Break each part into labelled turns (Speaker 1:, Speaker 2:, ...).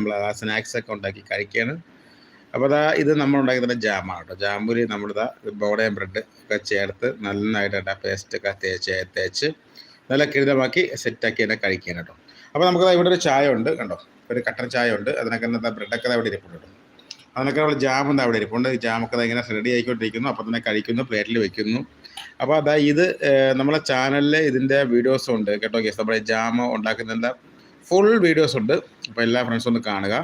Speaker 1: നമ്മൾ ആ സ്നാക്സ് ഒക്കെ ഉണ്ടാക്കി കഴിക്കുകയാണ് അപ്പോൾ അതാ ഇത് നമ്മൾ ഉണ്ടാക്കുന്ന ജാമാണ് കേട്ടോ. ജാമ്പൂരി നമ്മളിതാ ബോഡയും ബ്രെഡ് ഒക്കെ ചേർത്ത് നന്നായിട്ട് പേസ്റ്റ് ഒക്കെ തേച്ച് തേച്ച് നല്ല കിഴിതമാക്കി സെറ്റാക്കി തന്നെ കഴിക്കാൻ കേട്ടോ. അപ്പോൾ നമുക്ക് ഇവിടെ ഒരു ചായ ഉണ്ട് കണ്ടോ? ഒരു കട്ടൻ ചായ ഉണ്ട് അതിനൊക്കെ എന്താ ബ്രെഡൊക്കെ അവിടെ ഇരിപ്പുണ്ട് കേട്ടോ. അതിനൊക്കെ നമ്മൾ ജാം എന്താ അവിടെ ഇരിപ്പുണ്ട്. ജാമൊക്കെ ഇങ്ങനെ റെഡി ആയിക്കൊണ്ടിരിക്കുന്നു. അപ്പോൾ തന്നെ കഴിക്കുന്നു പ്ലേറ്റിൽ വെക്കുന്നു. അപ്പോൾ അതാ ഇത് നമ്മളെ ചാനലിൽ ഇതിന്റെ വീഡിയോസും ഉണ്ട് കേട്ടോ കേസ് നമ്മുടെ ജാം ഉണ്ടാക്കുന്നതിന്റെ ഫുൾ വീഡിയോസ് ഉണ്ട്. അപ്പോൾ എല്ലാ ഫ്രണ്ട്സും ഒന്ന് കാണുക.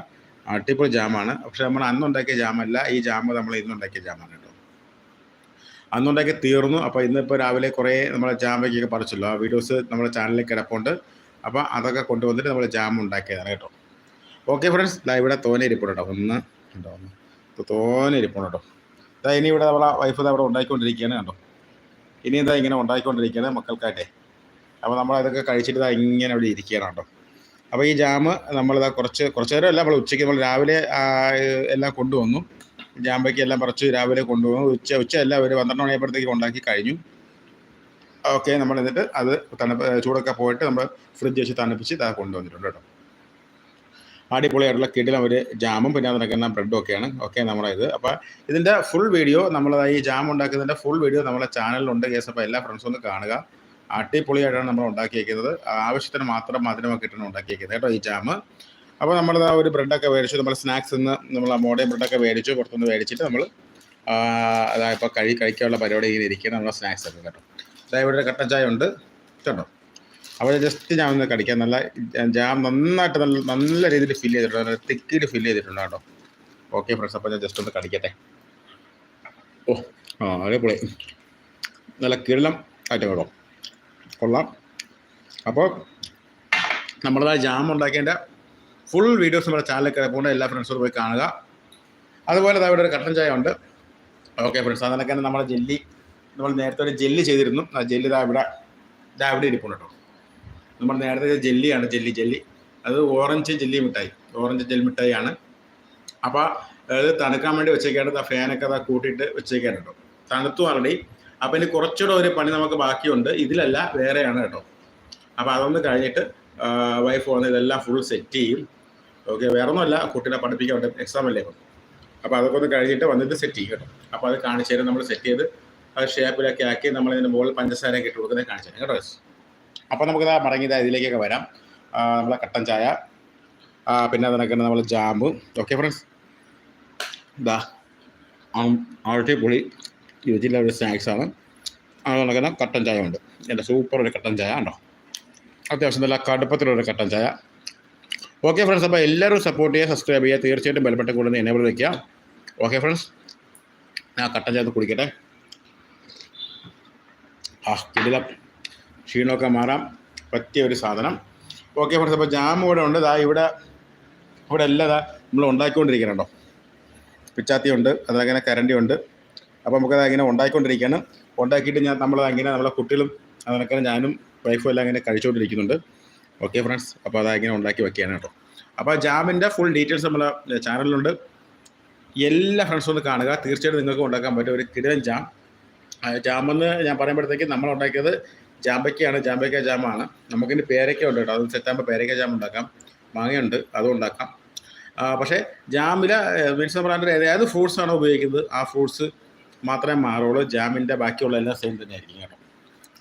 Speaker 1: അടിപൊളി ജാമാണ് പക്ഷെ നമ്മൾ അന്നുണ്ടാക്കിയ ജാമല്ല ഈ ജാമ് നമ്മൾ ഇന്നുണ്ടാക്കിയ ജാമാണ് കേട്ടോ. അന്നുണ്ടാക്കി തീർന്നു. അപ്പോൾ ഇന്നിപ്പോൾ രാവിലെ കുറേ നമ്മളെ ജാമ്പയ്ക്കൊക്കെ പറിച്ചല്ലോ. ആ വീഡിയോസ് നമ്മുടെ ചാനലിൽ കിടപ്പുണ്ട്. അപ്പോൾ അതൊക്കെ കൊണ്ടുവന്നിട്ട് നമ്മൾ ജാം ഉണ്ടാക്കിയതാണ് കേട്ടോ. ഓക്കെ ഫ്രണ്ട്സ് ഇതാ ഇവിടെ തോനെ ഇരിപ്പുണ്ട് കേട്ടോ. ഒന്ന് ഉണ്ടോ ഒന്ന്. തോനെ ഇരിപ്പുണ്ട് കേട്ടോ. ഇതാ ഇനി ഇവിടെ നമ്മളെ വൈഫ് ഇതാ ഇവിടെ ഉണ്ടാക്കിക്കൊണ്ടിരിക്കുകയാണ് കേട്ടോ ഇനി ഇതാ ഇങ്ങനെ ഉണ്ടാക്കിക്കൊണ്ടിരിക്കുകയാണ് മക്കൾക്കായിട്ടേ. അപ്പോൾ നമ്മളതൊക്കെ കഴിച്ചിട്ട് ഇതാ ഇങ്ങനെ ഇവിടെ ഇരിക്കുകയാണ് കേട്ടോ. അപ്പോൾ ഈ ജാം നമ്മളിതാ കുറച്ച് കുറച്ച് നേരം അല്ല നമ്മൾ ഉച്ചയ്ക്ക് നമ്മൾ രാവിലെ എല്ലാം കൊണ്ടുവന്നു. ജാമ്പയ്ക്ക് എല്ലാം പറിച്ച് രാവിലെ കൊണ്ടുവന്നു. ഉച്ച ഉച്ച എല്ലാം ഒരു പന്ത്രണ്ട് മണിയപ്പോഴത്തേക്ക് ഉണ്ടാക്കി കഴിഞ്ഞു. ഓക്കെ നമ്മൾ എന്നിട്ട് അത് തണുപ്പ് ചൂടൊക്കെ പോയിട്ട് നമ്മൾ ഫ്രിഡ്ജ് വെച്ച് തണുപ്പിച്ച് ഇതാ കൊണ്ടുവന്നിട്ടുണ്ട് കേട്ടോ. അടിപൊളിയായിട്ടുള്ള കിടിലം ഒരു ജാമും പിന്നെ അതിനൊക്കെ ബ്രെഡും ഒക്കെയാണ്. ഓക്കെ നമ്മുടെ ഇത്. അപ്പോൾ ഇതിന്റെ ഫുൾ വീഡിയോ നമ്മൾ ഈ ജാം ഉണ്ടാക്കുന്നതിന്റെ ഫുൾ വീഡിയോ നമ്മളെ ചാനലിലുണ്ട് കേസ് അപ്പോൾ എല്ലാ ഫ്രണ്ട്സും ഒന്ന് കാണുക. അടിപൊളിയായിട്ടാണ് നമ്മൾ ഉണ്ടാക്കിയേക്കുന്നത്. ആവശ്യത്തിന് മാത്രം മധുരമൊക്കെ ഇട്ടാണ് ഉണ്ടാക്കിയേക്കുന്നത് കേട്ടോ ഈ ജാം അപ്പോൾ നമ്മൾ ആ ഒരു ബ്രെഡൊക്കെ മേടിച്ചു. നമ്മൾ സ്നാക്സ് നിന്ന് നമ്മൾ മോഡേൺ ബ്രെഡൊക്കെ മേടിച്ചു പുറത്തുനിന്ന് മേടിച്ചിട്ട് നമ്മൾ അതാ ഇപ്പോൾ കഴി കഴിക്കാനുള്ള പരിപാടി ഇങ്ങനെ ഇരിക്കുകയാണ് നമ്മളെ സ്നാക്സ് ഒക്കെ കേട്ടോ. അതായത് ഇവിടെ കട്ടൻ ചായ ഉണ്ട്. കേട്ടോ അവിടെ ജസ്റ്റ് ഞാൻ ഒന്ന് കടിക്കാം. നല്ല ജാം നന്നായിട്ട് നല്ല നല്ല രീതിയിൽ ഫില്ല് ചെയ്തിട്ടുണ്ട്. നല്ല തിക്കിൽ ഫില്ല് ചെയ്തിട്ടുണ്ട് കേട്ടോ. ഓക്കെ ഫ്രണ്ട്സ് അപ്പോൾ ഞാൻ ജസ്റ്റ് ഒന്ന് കടിക്കട്ടെ. ഓ ആ അതേപോലെ നല്ല കിഴലം ആയിട്ട് കേട്ടോ. കൊള്ളാം. അപ്പോൾ നമ്മളതാ ജാം ഉണ്ടാക്കിയതിന്റെ ഫുൾ വീഡിയോസ് നമ്മുടെ ചാനലിൽ കിടപ്പുണ്ട് എല്ലാ ഫ്രണ്ട്സും പോയി കാണുക. അതുപോലെ ഇവിടെ ഒരു കട്ടൻ ചായ ഉണ്ട്. ഓക്കെ ഫ്രണ്ട്സ് അതിനൊക്കെ നമ്മുടെ ജെല്ലി നമ്മൾ നേരത്തെ ഒരു ജെല്ലി ചെയ്തിരുന്നു. ആ ജെല്ലി ഇതാ ഇവിടെ ഇതാ ഇവിടെ ഇരിപ്പുണ്ട് കേട്ടോ. നമ്മൾ നേരത്തെ ജെല്ലിയാണ് ജെല്ലി ജെല്ലി. അത് ഓറഞ്ച് ജെല്ലി മിഠായി ഓറഞ്ച് ജെല്ലി മിഠായിയാണ്. അപ്പോൾ അത് തണുക്കാൻ വേണ്ടി വെച്ചേക്കാണ്ട് ആ ഫാനൊക്കെ അതാ കൂട്ടിയിട്ട് വെച്ചേക്കാനുണ്ടോ തണുത്തു ആൾറെഡി അപ്പോൾ ഇനി കുറച്ചുകൂടെ ഒരു പണി നമുക്ക് ബാക്കിയുണ്ട്. ഇതിലല്ല വേറെയാണ് കേട്ടോ. അപ്പോൾ അതൊന്ന് കഴിഞ്ഞിട്ട് വൈഫ് വന്ന് ഇതെല്ലാം ഫുൾ സെറ്റ് ചെയ്യും. ഓക്കെ വേറെ ഒന്നുമല്ല കുട്ടീനെ പഠിപ്പിക്കാൻ എക്സാം അല്ലേ അപ്പോൾ അതൊക്കെ ഒന്ന് കഴിഞ്ഞിട്ട് വന്നിട്ട് സെറ്റ് ചെയ്യും കേട്ടോ. അപ്പോൾ അത് കാണിച്ചു തരും നമ്മൾ സെറ്റ് ചെയ്ത് അത് ഷേപ്പിലൊക്കെ ആക്കി നമ്മൾ ഇതിന്റെ മുകളിൽ പഞ്ചസാരയൊക്കെ ഇട്ട് കൊടുക്കുന്നത് കാണിച്ചു തരാം കേട്ടോ അപ്പോൾ നമുക്കിത് മടങ്ങി ഇതിലേക്കൊക്കെ വരാം. നമ്മളെ കട്ടൻ ചായ പിന്നെ അതിനൊക്കെ നമ്മൾ ജാമ്പ്. ഓക്കെ ഫ്രണ്ട്സ് ഇതാ അടിപൊളി രുചിയുള്ള ഒരു സ്നാക്സാണ് അതുകൊണ്ടൊക്കെ കട്ടൻ ചായ ഉണ്ട്. എന്റെ സൂപ്പർ ഒരു കട്ടൻ ചായ ഉണ്ടോ അത്യാവശ്യം നല്ല കടുപ്പത്തിലൊരു കട്ടൻ ചായ. ഓക്കെ ഫ്രണ്ട്സ് അപ്പോൾ എല്ലാവരും സപ്പോർട്ട് ചെയ്യുക സബ്സ്ക്രൈബ് ചെയ്യുക. തീർച്ചയായിട്ടും ബലപ്പെട്ട കൂടെ എനേബിൾ വയ്ക്കുക ഓക്കെ ഫ്രണ്ട്സ് ഞാൻ കട്ടൻ ചായ കുടിക്കട്ടെ. ആ കിടിലം ക്ഷീണമൊക്കെ മാറാം. പറ്റിയ ഒരു സാധനം. ഓക്കെ ഫ്രണ്ട്സ് അപ്പോൾ ജാം ഇവിടെ ഉണ്ട്. ഇതാ ഇവിടെ ഇവിടെ എല്ലാം നമ്മൾ ഉണ്ടാക്കിക്കൊണ്ടിരിക്കുന്നുണ്ടോ പിച്ചാത്തി ഉണ്ട് അതങ്ങനെ കരണ്ടി ഉണ്ട്. അപ്പോൾ നമുക്കത് അങ്ങനെ ഉണ്ടാക്കിക്കൊണ്ടിരിക്കുകയാണ് ഉണ്ടാക്കിയിട്ട് ഞാൻ നമ്മൾ അങ്ങനെ നമ്മളെ കുട്ടികളും അതിനൊക്കെ ഞാനും വൈഫും എല്ലാം അങ്ങനെ കഴിച്ചുകൊണ്ടിരിക്കുന്നുണ്ട്. ഓക്കെ ഫ്രണ്ട്സ് അപ്പോൾ അത് അങ്ങനെ ഉണ്ടാക്കി വെക്കുകയാണ് കേട്ടോ. അപ്പോൾ ജാമിന്റെ ഫുൾ ഡീറ്റെയിൽസ് നമ്മളെ ചാനലിലുണ്ട് എല്ലാ ഫ്രണ്ട്സും ഒന്ന് കാണുക. തീർച്ചയായിട്ടും നിങ്ങൾക്ക് ഉണ്ടാക്കാൻ പറ്റും. ഒരു കിടിലൻ ജാം. ജാമെന്ന് ഞാൻ പറയുമ്പോഴത്തേക്ക് നമ്മൾ ഉണ്ടാക്കിയത് ജാമ്പയ്ക്കയാണ്. ജാമ്പയ്ക്ക ജാമാണ്. നമുക്കിന് പേരയ്ക്ക ഉണ്ട് കേട്ടോ. അത് സെറ്റാകുമ്പോൾ പേരയ്ക്ക ജാം ഉണ്ടാക്കാം. മാങ്ങയുണ്ട്. അതും ഉണ്ടാക്കാം. പക്ഷേ ജാമിലെ മീൻസ് ബ്രാൻഡിൽ ഏതായത് ഫ്രൂട്ട്സ് ആണോ ഉപയോഗിക്കുന്നത്? ആ ഫ്രൂട്ട്സ് മാത്രമേ മാറുള്ളൂ. ജാമിന്റെ ബാക്കിയുള്ള എല്ലാം സെയിം തന്നെ ആയിരിക്കും കേട്ടോ.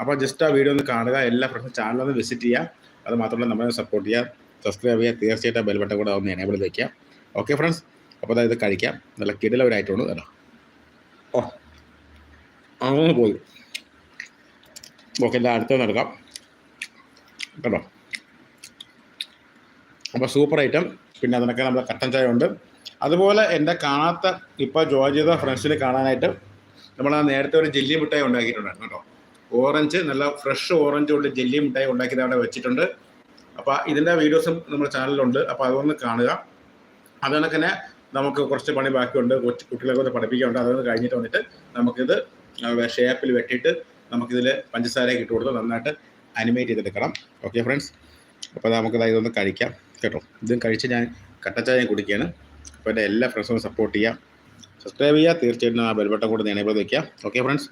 Speaker 1: അപ്പോൾ ജസ്റ്റ് ആ വീഡിയോ ഒന്ന് കാണുക. എല്ലാ ഫ്രണ്ട്സും ചാനലൊന്ന് വിസിറ്റ് ചെയ്യുക. അത് മാത്രമല്ല നമ്മളെ സപ്പോർട്ട് ചെയ്യുക. സബ്സ്ക്രൈബ് ചെയ്യുക. തീർച്ചയായിട്ടും ബെൽബട്ടൺ കൂടെ ഒന്ന് എനേബിൾ വയ്ക്കുക ഓക്കെ ഫ്രണ്ട്സ് അപ്പോൾ അതായത് കഴിക്കാം. നല്ല കിടലവരായിട്ടുണ്ട് കേട്ടോ. ഓ അങ്ങനെ പോയി. ഓക്കെ എല്ലാം അടുത്ത് നടക്കാം. കേട്ടോ അപ്പോൾ സൂപ്പർ ഐറ്റം പിന്നെ അതിനൊക്കെ നമ്മുടെ കട്ടൻ ചായ ഉണ്ട്. അതുപോലെ എന്റെ കാണാത്ത ഇപ്പോൾ ജോയിൻ ചെയ്ത ഫ്രണ്ട്സിന് കാണാനായിട്ട് നമ്മൾ ആ നേരത്തെ ഒരു ജെല്ലി മിഠായി ഉണ്ടാക്കിയിട്ടുണ്ടായിരുന്നു കേട്ടോ. ഓറഞ്ച് നല്ല ഫ്രഷ് ഓറഞ്ച് കൊണ്ട് ജെല്ലി മിഠായി ഉണ്ടാക്കിയത് അവിടെ വെച്ചിട്ടുണ്ട്. അപ്പോൾ ഇതിന്റെ വീഡിയോസും നമ്മുടെ ചാനലിലുണ്ട്. അപ്പോൾ അതൊന്ന് കാണുക. അതിനൊക്കെ തന്നെ നമുക്ക് കുറച്ച് പണി ബാക്കിയുണ്ട്. കൊച്ചു കുട്ടികളെ ഒന്ന് പഠിപ്പിക്കാനുണ്ട്. അതൊന്ന് കഴിഞ്ഞിട്ട് വന്നിട്ട് നമുക്കിത് ഷേപ്പിൽ വെട്ടിയിട്ട് നമുക്കിതിൽ പഞ്ചസാരയൊക്കെ ഇട്ട് കൊടുത്ത് നന്നായിട്ട് അനിമേറ്റ് ചെയ്തെടുക്കണം. Okay friends? അപ്പോൾ നമുക്കിത് ഇതൊന്ന് കഴിക്കാം. കേട്ടോ. ഇതും കഴിച്ച് ഞാൻ കട്ടച്ചായ കുടിക്കുകയാണ്. അപ്പോൾ എന്റെ എല്ലാ ഫ്രണ്ട്സും സപ്പോർട്ട് ചെയ്യാം. സബ്സ്ക്രൈബ് ചെയ്യുക. തീർച്ചയായിട്ടും ആ ബെൽബട്ടൺ കൂടെ എനേബിൾ വയ്ക്കുക ഓക്കെ ഫ്രണ്ട്സ്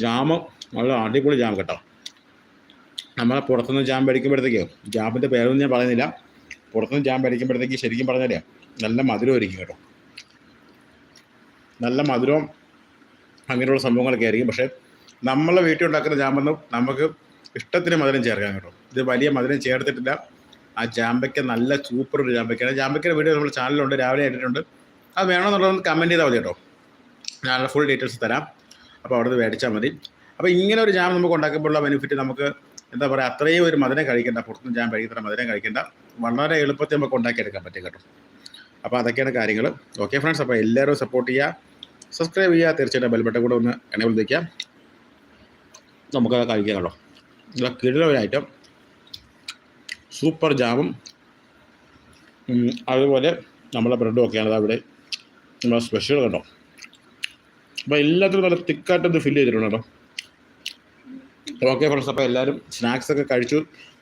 Speaker 1: ജാമ് നല്ല അടിപൊളി ജാം കേട്ടോ. നമ്മളെ പുറത്തുനിന്ന് ജാം മേടിക്കുമ്പോഴത്തേക്ക് ജാമിന്റെ പേരൊന്നും ഞാൻ പറയുന്നില്ല. പുറത്തുനിന്ന് ജാം മേടിക്കുമ്പോഴത്തേക്ക് ശരിക്കും പറഞ്ഞാലേ നല്ല മധുരം മധുരമായിരിക്കും കേട്ടോ. നല്ല മധുരവും അങ്ങനെയുള്ള സംഭവങ്ങളൊക്കെ ആയിരിക്കും. പക്ഷേ നമ്മളെ വീട്ടിൽ ഉണ്ടാക്കുന്ന ജാമൊന്നും നമുക്ക് ഇഷ്ടത്തിന് മധുരം ചേർക്കാം കേട്ടോ. ഇത് വലിയ മധുരം ചേർത്തിട്ടില്ല. ആ ജാമ്പയ്ക്ക നല്ല സൂപ്പർ ഒരു ജാമ്പയ്ക്കാണ് ജാമ്പയ്ക്കയുടെ വീഡിയോ നമ്മുടെ ചാനലിലുണ്ട് രാവിലെ ഇട്ടിട്ടുണ്ട്. അത് വേണമെന്നുള്ളതൊന്ന് കമന്റ് ചെയ്താൽ മതി കേട്ടോ. ഞാൻ ഫുൾ ഡീറ്റെയിൽസ് തരാം. അപ്പോൾ അവിടെ നിന്ന് മേടിച്ചാൽ മതി. അപ്പോൾ ഇങ്ങനെ ഒരു ജാം നമുക്ക് ഉണ്ടാക്കുമ്പോഴുള്ള ബെനിഫിറ്റ് നമുക്ക് എന്താ പറയുക അത്രയും ഒരു മധുരം കഴിക്കേണ്ട പുറത്തുനിന്ന് ജാം കഴിക്കുന്ന മധുരം കഴിക്കേണ്ട. വളരെ എളുപ്പത്തിൽ നമുക്ക് ഉണ്ടാക്കിയെടുക്കാൻ പറ്റും കേട്ടോ. അപ്പോൾ അതൊക്കെയാണ് കാര്യങ്ങൾ ഓക്കെ ഫ്രണ്ട്സ് അപ്പോൾ എല്ലാവരും സപ്പോർട്ട് ചെയ്യുക സബ്സ്ക്രൈബ് ചെയ്യുക തീർച്ചയായിട്ടും ബെൽബട്ടൺ കൂടെ ഒന്ന് എനേബിൾ വിളിക്കാം നമുക്കത് കഴിക്കാം കേട്ടോ. ഒരു ഐറ്റം സൂപ്പർ ജാമും. അതുപോലെ നമ്മളെ ബ്രെഡും ഒക്കെയാണ് അവിടെ നമ്മളെ സ്പെഷ്യൽ കണ്ടോ? അപ്പോൾ എല്ലാത്തിനും നല്ല തിക്കായിട്ട് ഒന്ന് ഫില്ല് ചെയ്തിട്ടുണ്ട് കേട്ടോ. ഓക്കെ ഫ്രണ്ട്സ് അപ്പോൾ എല്ലാവരും സ്നാക്സ് ഒക്കെ കഴിച്ചു.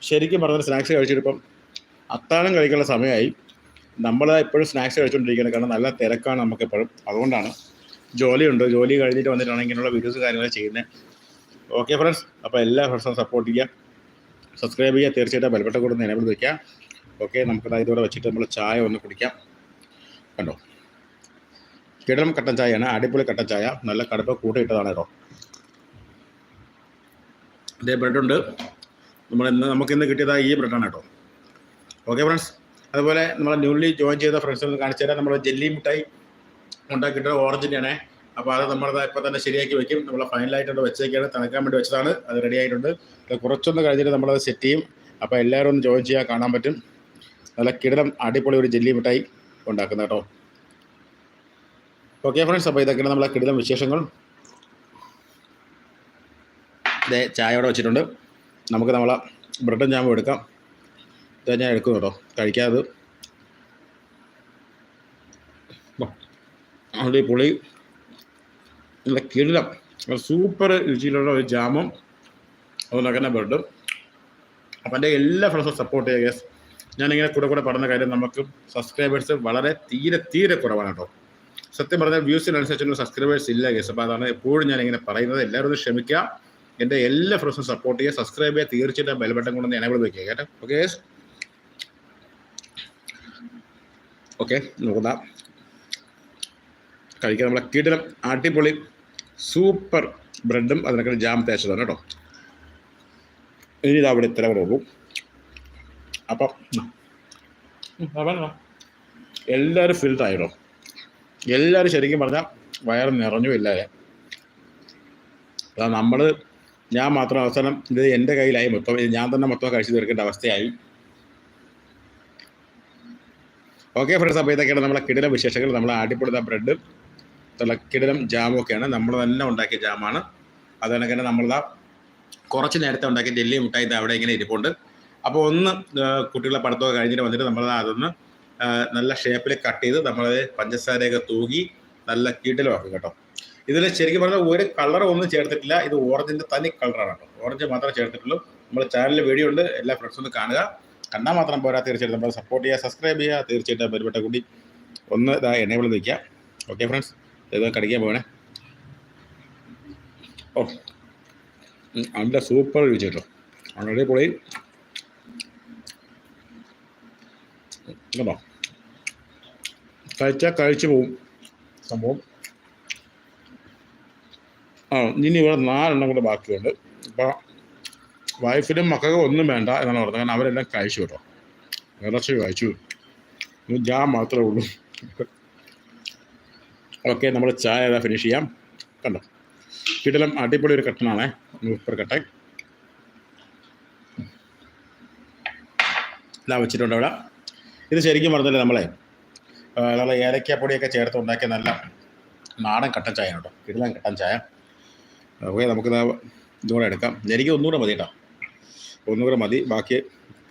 Speaker 1: ശരിക്കും പറഞ്ഞാൽ സ്നാക്സ് കഴിച്ചിട്ടിപ്പം അത്താഴം കഴിക്കാനുള്ള സമയമായി. നമ്മൾ എപ്പോഴും സ്നാക്സ് കഴിച്ചുകൊണ്ടിരിക്കുന്നത് കാരണം നല്ല തിരക്കാണ് നമുക്ക് എപ്പോഴും അതുകൊണ്ടാണ് ജോലിയുണ്ട്. ജോലി കഴിഞ്ഞിട്ട് വന്നിട്ടാണ് ഇങ്ങനെയുള്ള വീഡിയോസ് കാര്യങ്ങളൊക്കെ ചെയ്യുന്നത്. ഓക്കെ ഫ്രണ്ട്സ് അപ്പോൾ എല്ലാ ഫ്രണ്ട്സും സപ്പോർട്ട് ചെയ്യുക. സബ്സ്ക്രൈബ് ചെയ്യുക തീർച്ചയായിട്ടും ബലപ്പെട്ട കൂടെ ഒന്ന് എനേബിൾ വയ്ക്കുക ഓക്കെ നമുക്കത് ഇതോടെ വെച്ചിട്ട് നമ്മൾ ചായ ഒന്ന് കുടിക്കാം. കണ്ടോ? കിടം കട്ടൻ ചായയാണ് അടിപൊളി കട്ടൻ ചായ. നല്ല കടുപ്പ് കൂട്ടിയിട്ടതാണ് കേട്ടോ. ഇതേ ബ്രെഡുണ്ട്. നമ്മൾ ഇന്ന് നമുക്ക് ഇന്ന് കിട്ടിയതാ ഈ ബ്രെഡാണ് കേട്ടോ. ഓക്കെ ഫ്രണ്ട്സ് അതുപോലെ നമ്മൾ ന്യൂലി ജോയിൻ ചെയ്ത ഫ്രണ്ട്സ് കാണിച്ചു തരാം. നമ്മൾ ജെല്ലി മിഠായി ഉണ്ടാക്കിയിട്ട് ഓറഞ്ചിന്റെ ആണ് അപ്പോൾ അത് നമ്മൾ ഇപ്പൊ തന്നെ ശരിയാക്കി വെക്കും. നമ്മൾ ഫൈനലായിട്ടുണ്ട് വെച്ചേക്കാണ്. തണുക്കാൻ വേണ്ടി വെച്ചതാണ്. അത് റെഡി ആയിട്ടുണ്ട്. അത് കുറച്ചൊന്ന് കഴിഞ്ഞിട്ട് നമ്മളത് സെറ്റ് ചെയ്യും. അപ്പോൾ എല്ലാവരും ഒന്ന് ജോയിൻ ചെയ്യാൻ കാണാൻ പറ്റും. നല്ല കിടലം അടിപൊളി ഒരു ജെല്ലി മിഠായി ഉണ്ടാക്കുന്ന കേട്ടോ. ഓക്കെ ഫ്രണ്ട്സ് അപ്പോൾ ഇതൊക്കെയാണ് നമ്മളെ കിടിലം വിശേഷങ്ങൾ. ഇതേ ചായ അവിടെ വെച്ചിട്ടുണ്ട്. നമുക്ക് നമ്മളെ ബ്രെഡും ജാമും എടുക്കാം. ഇത് ഞാൻ എടുക്കും കേട്ടോ. കഴിക്കാതെ. അവിടെ പുളി നല്ല കിടിലം. സൂപ്പർ രുചിയിലുള്ള ഒരു ജാമും അതുപോലെ തന്നെ ബ്രെഡും അപ്പം എന്റെ എല്ലാ ഫ്രണ്ട്സും സപ്പോർട്ട് ചെയ്യുക ഗസ് ഞാനിങ്ങനെ കൂടെ കൂടെ പറഞ്ഞ കാര്യം നമുക്ക് സബ്സ്ക്രൈബേഴ്സ് വളരെ തീരെ തീരെ കുറവാണ് കേട്ടോ. സത്യം പറഞ്ഞാൽ വ്യൂസിനനുസരിച്ചൊന്നും സബ്സ്ക്രൈബേഴ്സ് ഇല്ല ഗസ് അപ്പോൾ അതാണ് എപ്പോഴും ഞാൻ ഇങ്ങനെ പറയുന്നത്. എല്ലാവരും ഒന്ന് ക്ഷമിക്കുക. എന്റെ എല്ലാ ഫ്രണ്ട്സും സപ്പോർട്ട് ചെയ്യുക. സബ്സ്ക്രൈബ് ചെയ്യുക. തീർച്ചയായിട്ടും ബെൽബട്ടൺ കൊണ്ടൊന്ന് എനേബിൾ വയ്ക്കുക കേട്ടോ. ഓക്കെ ഗസ് ഓക്കെ നോക്കുന്ന കഴിക്കാൻ നമ്മളെ കീട്ടിലും അടിപൊളി സൂപ്പർ ബ്രെഡും അതിനൊക്കെ ജാം തേച്ചതാണ് കേട്ടോ. ഇനി ഇത് അവിടെ ഇത്ര വരുള്ളൂ അപ്പം എല്ലാവരും ഫിൽഡ് ആയിട്ടോ എല്ലാവരും ശരിക്കും പറഞ്ഞാൽ വയറ് നിറഞ്ഞു ഇല്ലാതെ നമ്മൾ ഞാൻ മാത്രം അവസാനം ഇത് എന്റെ കയ്യിലായി. മൊത്തം ഞാൻ തന്നെ മൊത്തം കഴിച്ചു തീർക്കേണ്ട അവസ്ഥയായി. ഓക്കെ ഫ്രണ്ട്സ് അപ്പോൾ ഇതൊക്കെയാണ് നമ്മളെ കിടില വിശേഷങ്ങൾ. നമ്മളെ അടിപൊളി ബ്രെഡ് നല്ല കിടിലം ജാമും ഒക്കെയാണ് നമ്മൾ തന്നെ ഉണ്ടാക്കിയ ജാമാണ്. അതുകൊണ്ട് തന്നെ നമ്മളിതാ കുറച്ച് നേരത്തെ ഉണ്ടാക്കിയ ജെല്ലി മുട്ടായി ഇത് അവിടെ ഇങ്ങനെ ഇരിപ്പുണ്ട്. അപ്പോൾ ഒന്ന് കുട്ടികളെ പഠിത്തമൊക്കെ കഴിഞ്ഞിട്ട് വന്നിട്ട് നമ്മൾ അതൊന്ന് നല്ല ഷേപ്പിൽ കട്ട് ചെയ്ത് നമ്മളത് പഞ്ചസാരയൊക്കെ തൂകി നല്ല കീട്ടിലുമാക്കും കേട്ടോ. ഇതിൽ ശരിക്കും പറഞ്ഞാൽ ഒരു കളർ ഒന്നും ചേർത്തിട്ടില്ല. ഇത് ഓറഞ്ചിന്റെ തനി കളറാണ് കേട്ടോ. ഓറഞ്ച് മാത്രമേ ചേർത്തിട്ടുള്ളൂ. നമ്മൾ ചാനലിൽ വീഡിയോ ഉണ്ട്. എല്ലാ ഫ്രണ്ട്സും ഒന്ന് കാണുക. കണ്ടാൽ മാത്രം പോരാ തീർച്ചയായിട്ടും. നമ്മൾ സപ്പോർട്ട് ചെയ്യുക സബ്സ്ക്രൈബ് ചെയ്യുക. തീർച്ചയായിട്ടും പരിപാടി കൂടി ഒന്ന് ഇതാ എനേബിൾ നിൽക്കുക ഓക്കെ ഫ്രണ്ട്സ് ഇത് കടിക്കാൻ പോകണേ ഓ നല്ല സൂപ്പർ രുചി കേട്ടോ വളരെ പൊളി കേട്ടോ കഴിച്ചാൽ കഴിച്ചു പോവും സംഭവം. ആ ഇനി ഇവിടെ നാലെണ്ണം കൂടെ ബാക്കിയുണ്ട്. അപ്പോൾ വൈഫിനും മക്കൾക്കും ഒന്നും വേണ്ട എന്നാണ് പറഞ്ഞത്. കാരണം അവരെല്ലാം കഴിച്ചു കേട്ടോ. ഇറച്ചി കഴിച്ചു. ഞാൻ മാത്രമേ ഉള്ളൂ. ഓക്കെ നമ്മൾ ചായ ഏതാ ഫിനിഷ് ചെയ്യാം. കണ്ടോ? കിടലം അടിപൊളി ഒരു കട്ടനാണേ സൂപ്പർ കട്ടൻ എല്ലാം വെച്ചിട്ടുണ്ട് അവിടെ. ഇത് ശരിക്കും പറഞ്ഞില്ല നമ്മളെ നമ്മൾ ഏലക്കപ്പൊടിയൊക്കെ ചേർത്ത് ഉണ്ടാക്കിയ നല്ല നാടൻ കട്ടൻ ചായ കേട്ടോ. കിടലം കട്ടൻ ചായ. ഓക്കെ നമുക്ക് ഇതുകൂടെ എടുക്കാം. എനിക്ക് ഒന്നുകൂടെ മതി കേട്ടോ. ഒന്നുകൂടെ മതി ബാക്കി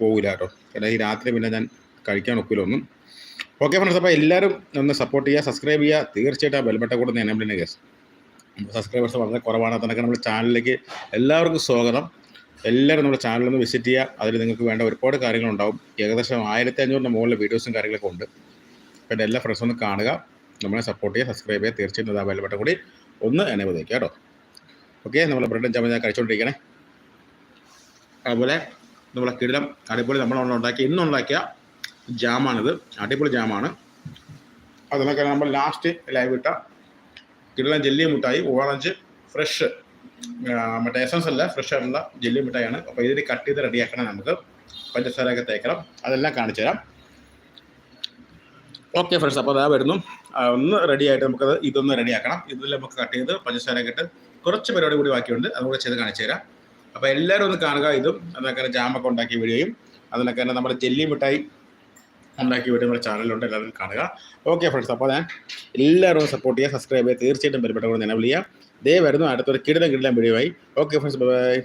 Speaker 1: പോകില്ല കേട്ടോ. കാരണം ഈ രാത്രി പിന്നെ ഞാൻ കഴിക്കാൻ ഒക്കില്ല ഒന്നും. ഓക്കെ ഫ്രണ്ട്സ് അപ്പോൾ എല്ലാവരും ഒന്ന് സപ്പോർട്ട് ചെയ്യുക സബ്സ്ക്രൈബ് ചെയ്യുക. തീർച്ചയായിട്ടും ആ ബെൽബട്ട കൂടെ എനേബിളിന്റെ കേസ് സബ്സ്ക്രൈബേഴ്സ് വളരെ കുറവാണ്. അതൊക്കെ നമ്മുടെ ചാനലിലേക്ക് എല്ലാവർക്കും സ്വാഗതം. എല്ലാവരും നമ്മുടെ ചാനലൊന്ന് വിസിറ്റ് ചെയ്യുക. അതിൽ നിങ്ങൾക്ക് വേണ്ട ഒരുപാട് കാര്യങ്ങളുണ്ടാവും. ഏകദേശം ആയിരത്തി അഞ്ഞൂറിന്റെ മുകളിൽ വീഡിയോസും കാര്യങ്ങളൊക്കെ ഉണ്ട്. അപ്പോൾ എന്റെ എല്ലാ ഫ്രണ്ട്സും ഒന്ന് കാണുക. നമ്മളെ സപ്പോർട്ട് ചെയ്യുക സബ്സ്ക്രൈബ് ചെയ്യുക. തീർച്ചയായിട്ടും ആ ബെൽബട്ട കൂടി ഒന്ന് എനേബിൾ വയ്ക്കുക കേട്ടോ. ഓക്കെ നമ്മൾ ബ്രെഡ് ചമ്മ ഞാൻ കഴിച്ചുകൊണ്ടിരിക്കണേ അതുപോലെ നമ്മളെ കിടിലം അടിപൊളി നമ്മളുണ്ടാക്കി ഇന്നുണ്ടാക്കിയാൽ ഇന്നുണ്ടാക്കിയ ജാമാണിത്. അടിപൊളി ജാമാണ്. അതിനൊക്കെ നമ്മൾ ലാസ്റ്റ് ലൈവ് ഇട്ട കിടലൻ ജെല്ലി മിഠായി ഓറഞ്ച് ഫ്രഷ് മറ്റേ എസൻസ് അല്ല ഫ്രഷ് ആയിട്ടുള്ള ജെല്ലി മിഠായിയാണ്. അപ്പോൾ ഇതിൽ കട്ട് ചെയ്ത് റെഡിയാക്കണം നമുക്ക്. പഞ്ചസാരയൊക്കെ തേക്കണം. അതെല്ലാം കാണിച്ചു തരാം. ഓക്കെ ഫ്രണ്ട്സ് അപ്പോൾ അതാ വരുന്നു. ഒന്ന് റെഡി ആയിട്ട് നമുക്കത് ഇതൊന്ന് റെഡിയാക്കണം ഇതിൽ നമുക്ക് കട്ട് ചെയ്ത് പഞ്ചസാരയൊക്കെ ഇട്ട് കുറച്ച് പരിപാടി കൂടി ബാക്കിയുണ്ട്. അതുകൂടെ ചെയ്ത് കാണിച്ചു തരാം. അപ്പോൾ എല്ലാവരും ഒന്ന് കാണുക ഇതും. അതിനൊക്കെ ജാമൊക്കെ ഉണ്ടാക്കിയ വീഡിയോയും. അതിനൊക്കെ നമ്മുടെ ജെല്ലി മിഠായി ഉണ്ടാക്കിയ വീഡിയോ നമ്മുടെ ചാനലിലുണ്ട് എല്ലാവരും കാണുക. ഓക്കെ ഫ്രണ്ട്സ് അപ്പോൾ ഞാൻ എല്ലാവരും സപ്പോർട്ട് ചെയ്യുക സബ്സ്ക്രൈബ് ചെയ്യുക തീർച്ചയായിട്ടും ബന്ധപ്പെട്ട കൂടെ നിലവിൽ ചെയ്യുക. ദേ വരുന്നു അടുത്തൊരു കിടിലം കിടിലം വീഡിയോ ആയി. Okay friends bye